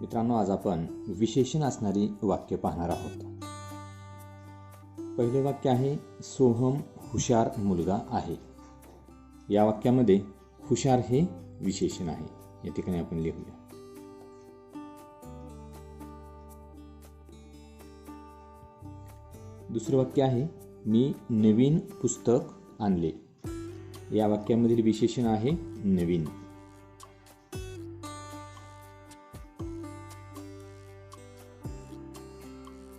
मित्रांनो आज आपण विशेषण असणारी वाक्य पाहणार आहोत. पहिले वाक्य आहे सोहम हुशार मुलगा आहे. या वाक्यामध्ये हुशार हे विशेषण आहे. या ठिकाणी आपण लिहूया. दुसरं वाक्य आहे मी नवीन पुस्तक आणले. या वाक्यामधील विशेषण आहे नवीन.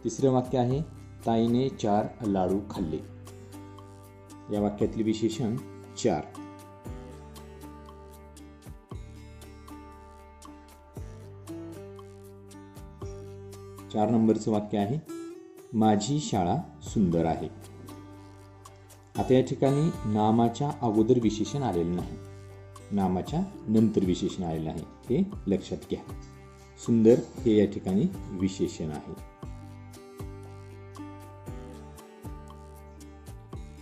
तिसरं वाक्य आहे ताईने चार लाडू खाल्ले. या वाक्यातील विशेषण चार. चार नंबरचं वाक्य आहे माझी शाळा सुंदर आहे. आता या ठिकाणी नामाच्या अगोदर विशेषण आलेलं नाही. नामाच्या नंतर विशेषण आलेलं आहे हे लक्षात घ्या. सुंदर हे या ठिकाणी विशेषण आहे.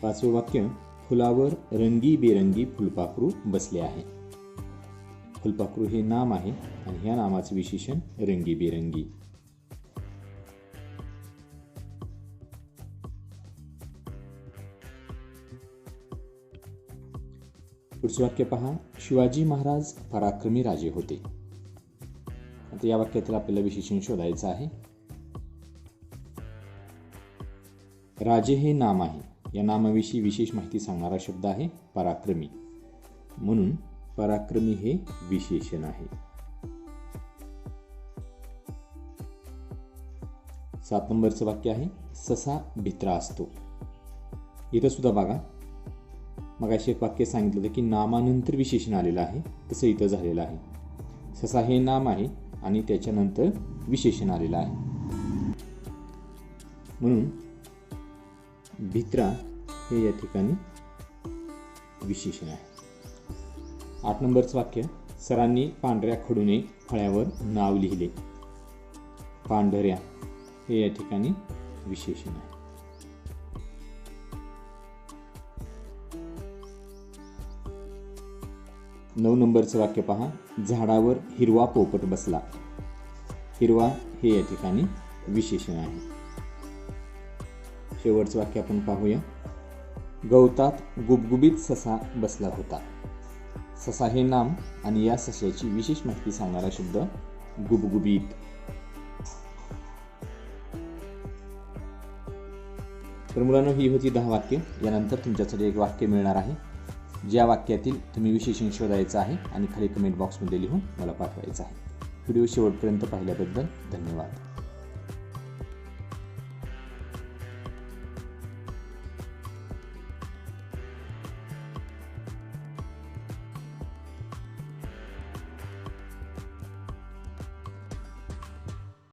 पाचवं वाक्य फुलावर रंगीबेरंगी फुलपाखरू बसले आहे. फुलपाखरू हे नाम आहे आणि ह्या नामाचं विशेषण रंगीबेरंगी. पुढचं वाक्य पहा शिवाजी महाराज पराक्रमी राजे होते. आता या वाक्यातील आपल्याला विशेषण शोधायचं आहे. राजे हे नाम आहे. या नामाविषयी विशेष माहिती सांगणारा शब्द आहे पराक्रमी. म्हणून पराक्रमी हे विशेषण आहे. सात नंबरचं वाक्य आहे ससा भित्रा असतो. इथं सुद्धा बघा. मग अशी एक वाक्य सांगितलं होतं की नामानंतर विशेषण आलेलं आहे तसं इथं झालेलं आहे. ससा हे नाम आहे आणि त्याच्यानंतर विशेषण आलेलं आहे. म्हणून भित्रा हे या ठिकाणी विशेषण आहे. आठ नंबरचं वाक्य सरांनी पांढऱ्या खडूने फळ्यावर नाव लिहिले. पांढऱ्या हे या ठिकाणी विशेषण आहे. नऊ नंबरचं वाक्य पहा झाडावर हिरवा पोपट बसला. हिरवा हे या ठिकाणी विशेषण आहे. शेवटचं वाक्य आपण पाहूया. गवतात गुबगुबीत ससा बसला होता. ससा हे नाम आणि या सशाची विशेष माहिती सांगणारा शब्द गुबगुबीत. तर मुलांना ही होती दहा वाक्य. यानंतर तुमच्यासाठी एक वाक्य मिळणार आहे. ज्या वाक्यातील तुम्ही विशेषण शोधायचं आहे आणि खाली कमेंट बॉक्समध्ये लिहून मला पाठवायचं आहे. व्हिडिओ शेवटपर्यंत पाहिल्याबद्दल धन्यवाद.